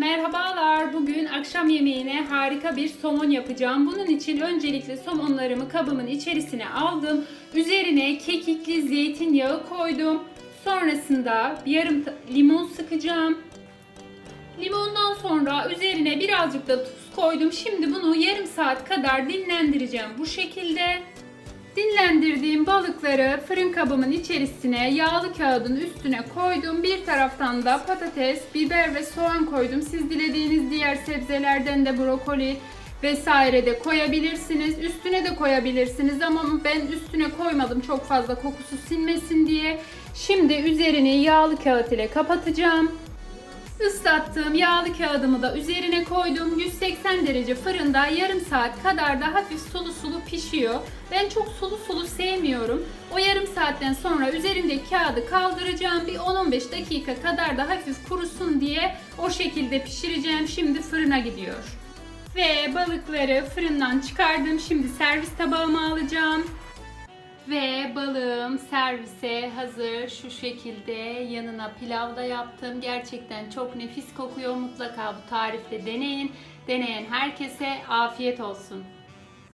Merhabalar. Bugün akşam yemeğine harika bir somon yapacağım. Bunun için öncelikle somonlarımı kabımın içerisine aldım. Üzerine kekikli zeytinyağı koydum. Sonrasında bir yarım limon sıkacağım. Limondan sonra üzerine birazcık da tuz koydum. Şimdi bunu yarım saat kadar dinlendireceğim bu şekilde. Dinlendirdiğim balıkları fırın kabımın içerisine yağlı kağıdın üstüne koydum. Bir taraftan da patates, biber ve soğan koydum. Siz dilediğiniz diğer sebzelerden de brokoli vesaire de koyabilirsiniz. Üstüne de koyabilirsiniz ama ben üstüne koymadım çok fazla kokusu sinmesin diye. Şimdi üzerini yağlı kağıt ile kapatacağım. Islattığım yağlı kağıdımı da üzerine koydum. 180 derece fırında yarım saat kadar da hafif sulu sulu pişiyor. Ben çok sulu sulu sevmiyorum. O yarım saatten sonra üzerindeki kağıdı kaldıracağım. Bir 10-15 dakika kadar da hafif kurusun diye o şekilde pişireceğim. Şimdi fırına gidiyor. Ve balıkları fırından çıkardım. Şimdi servis tabağıma alacağım. Ve balığım servise hazır. Şu şekilde yanına pilav da yaptım. Gerçekten çok nefis kokuyor. Mutlaka bu tarifle deneyin. Deneyen herkese afiyet olsun.